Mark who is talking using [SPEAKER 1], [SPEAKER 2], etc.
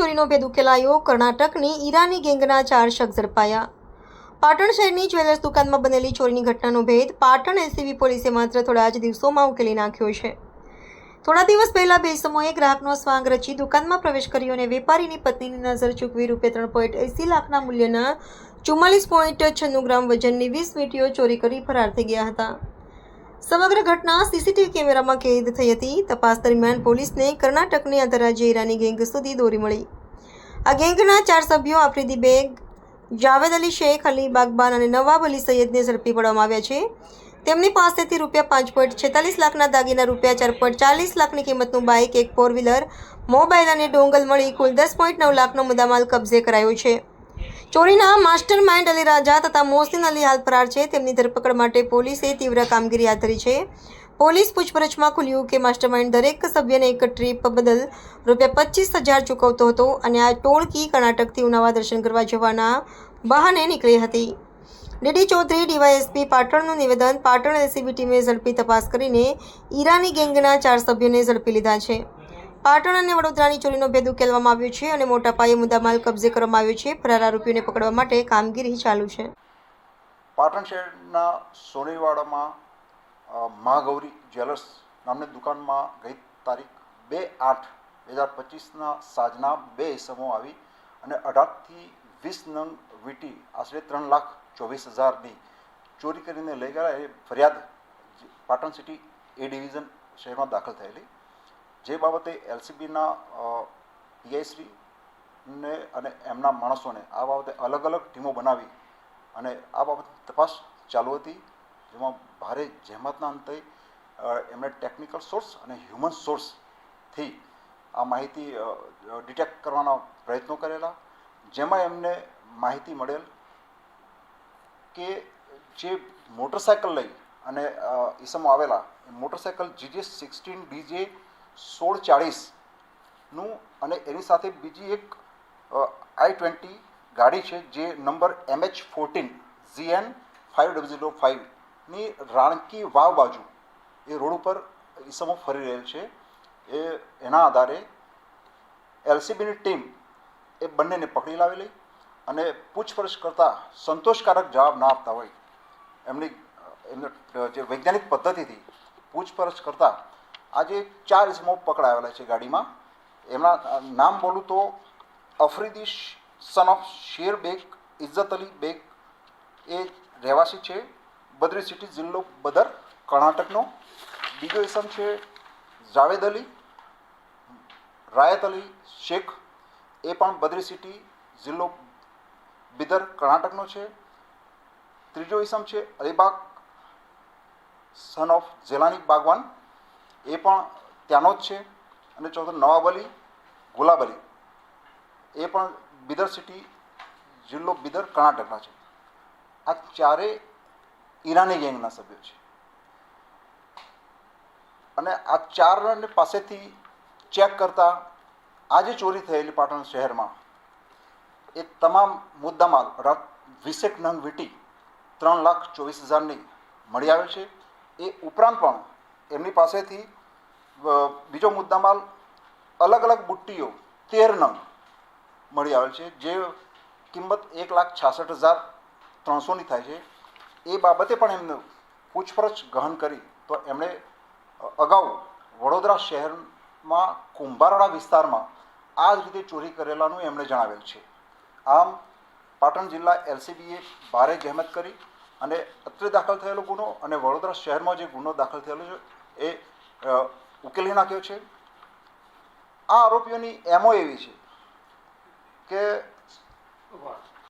[SPEAKER 1] ચોરીનો ભેદ ઉકેલાયો. કર્ણાટકની ઈરાની ગેંગના ચાર શખ્સ ઝડપાયા. પાટણ શહેરની જ્વેલર્સ દુકાનમાં બનેલી ચોરીની ઘટનાનો ભેદ પાટણ એસીબી પોલીસે માત્ર થોડા જ દિવસોમાં ઉકેલી નાખ્યો છે. થોડા દિવસ પહેલા બે સમયે ગ્રાહકનો સ્વાંગ રચી દુકાનમાં પ્રવેશ કર્યો અને વેપારીની પત્નીની નજર ચૂકવી રૂપિયા ત્રણ પોઈન્ટ એંસી લાખના મૂલ્યના ચુમ્માલીસ પોઈન્ટ છન્નું ગ્રામ વજનની વીસ વીંટીઓ ચોરી કરી ફરાર થઈ ગયા હતા. સમગ્ર ઘટના સીસીટીવી કેમેરામાં કેદ થઈ હતી. તપાસ દરમિયાન પોલીસને કર્ણાટકની આંતરરાજ્ય ઈરાની ગેંગ સુધી દોરી મળી. આ ગેંગના ચાર સભ્યો આફ્રિદી બેગ જાવેદ અલી શેખ, અલી બાગબાન અને નવાબ અલી સૈયદને ઝડપી પાડવામાં આવ્યા છે. તેમની પાસેથી રૂપિયા પાંચ પોઈન્ટ છેતાલીસ લાખના દાગીના, રૂપિયા ચાર પોઈન્ટ ચાલીસ લાખની કિંમતનું બાઇક, એક ફોર વ્હીલર મોબાઈલ અને ડોંગલ મળી કુલ દસ પોઈન્ટ નવ લાખનો મુદ્દામાલ કબજે કરાયો છે. ચોરીના માસ્ટર માઇન્ડ અલી રાજા તથા મોહસિન અલી હાલ ફરાર છે. તેમની ધરપકડ માટે પોલીસે તીવ્ર કામગીરી હાથ ધરી છે. પોલીસ પૂછપરછમાં ખુલ્યું કે માસ્ટર માઇન્ડ દરેક સભ્યને એક ટ્રીપ બદલ રૂપિયા પચીસ હજાર ચૂકવતો હતો અને આ ટોળકી કર્ણાટકથી ઉનાવા દર્શન કરવા જવાના બહાને નીકળી હતી. ડીડી ચૌધરી ડીવાયએસપી પાટણનું નિવેદન, પાટણ એસીબી ટીમે ઝડપી તપાસ કરીને ઈરાની ગેંગના ચાર સભ્યોને ઝડપી લીધા છે. પાટણ અને વડોદરાની ચોરીનો ભેદ ઉકેલવામાં આવ્યો છે અને મોટા પાયે મુદ્દામાલ કબજે કરવામાં આવ્યો છે. ફરાર આરોપીઓને પકડવા માટે કામગીરી ચાલુ છે.
[SPEAKER 2] પાટણ શહેરના સોનેવાડામાં મહાગૌરી જ્વેલર્સ નામની દુકાનમાં ગઈ તારીખ બે આઠ બે હજાર પચીસના સાંજના બે ઇસમો આવી અને અઢારથી વીસ નંગ વીટી, આશરે ત્રણ લાખ ચોવીસ હજારની ચોરી કરીને લઈ ગયા. એ ફરિયાદ પાટણ સિટી એ ડિવિઝન શહેરમાં દાખલ થયેલી. જે બાબતે એલસીબીના પીઆઈશ્રી ને અને એમના માણસોને આ બાબતે અલગ અલગ ટીમો બનાવી અને આ બાબત તપાસ ચાલુ હતી. જેમાં ભારે જહેમતના અંતે એમણે ટેકનિકલ સોર્સ અને હ્યુમન સોર્સથી આ માહિતી ડિટેક્ટ કરવાના પ્રયત્નો કરેલા. જેમાં એમને માહિતી મળેલ કે જે મોટરસાયકલ લઈ અને ઈસમો આવેલા મોટરસાયકલ જીજે સિક્સટીન ડીજે સોળ ચાળીસનું અને એની સાથે બીજી એક આઈ ટ્વેન્ટી ગાડી છે જે number MH fourteen GN five double zero ફાઇવની Ranki Vav બાજુ એ રોડ ઉપર ઈસમો ફરી રહેલ છે. એ, એના આધારે એલસીબીની ટીમ એ બંનેને પકડી લાવેલી અને પૂછપરછ કરતાં સંતોષકારક જવાબ ના આપતા હોય. એમની એમને જે વૈજ્ઞાનિક પદ્ધતિથી પૂછપરછ કરતાં આજે ચાર ઇસમો પકડાયેલા છે ગાડીમાં. એમના નામ બોલું તો Afridi son of Sher Baig Izzat Ali bag એ રહેવાસી છે. બદ્રી સિટી જિલ્લો બદર, કર્ણાટકનો. બીજો ઇસમ છે જાવેદ અલી, રાયત અલી શેખ. એ પણ બદ્રી સિટી જિલ્લો બિદર, કર્ણાટકનો છે. ત્રીજો ઇસમ છે અલીબાગ સન ઓફ જેલાની બાગવાન. એ પણ ત્યાંનો જ છે. અને ચોથો નવાબ અલી ગુલાબ અલી એ પણ બિદર સિટી જિલ્લો બિદર કર્ણાટકના છે. આ ચારે ઈરાની ગેંગના સભ્યો છે. અને આ ચારને પાસેથી ચેક કરતા આજે ચોરી થયેલી પાટણ શહેરમાં, એ તમામ મુદ્દામાલ રાત વીસેક નંગ વીટી ત્રણ લાખ ચોવીસ હજારની મળી આવે છે. એ ઉપરાંત પણ એમની પાસેથી બીજો મુદ્દામાલ અલગ અલગ બુટ્ટીઓ, તેર નંગ મળી આવેલ છે, જે કિંમત એક લાખ છાસઠ હજાર ત્રણસોની થાય છે. એ બાબતે પણ એમને પૂછપરછ ગહન કરી તો એમણે અગાઉ વડોદરા શહેરમાં કુંભારવાડા વિસ્તારમાં આ જ રીતે ચોરી કરેલાનું એમણે જણાવેલ છે. આમ, પાટણ જિલ્લા એલસીબીએ ભારે જહેમત કરી અને અત્રે દાખલ થયેલો ગુનો અને વડોદરા શહેરમાં જે ગુનો દાખલ થયેલો છે એ ઉકેલી નાખ્યો છે? આ આરોપીઓની એમો એવી છે કે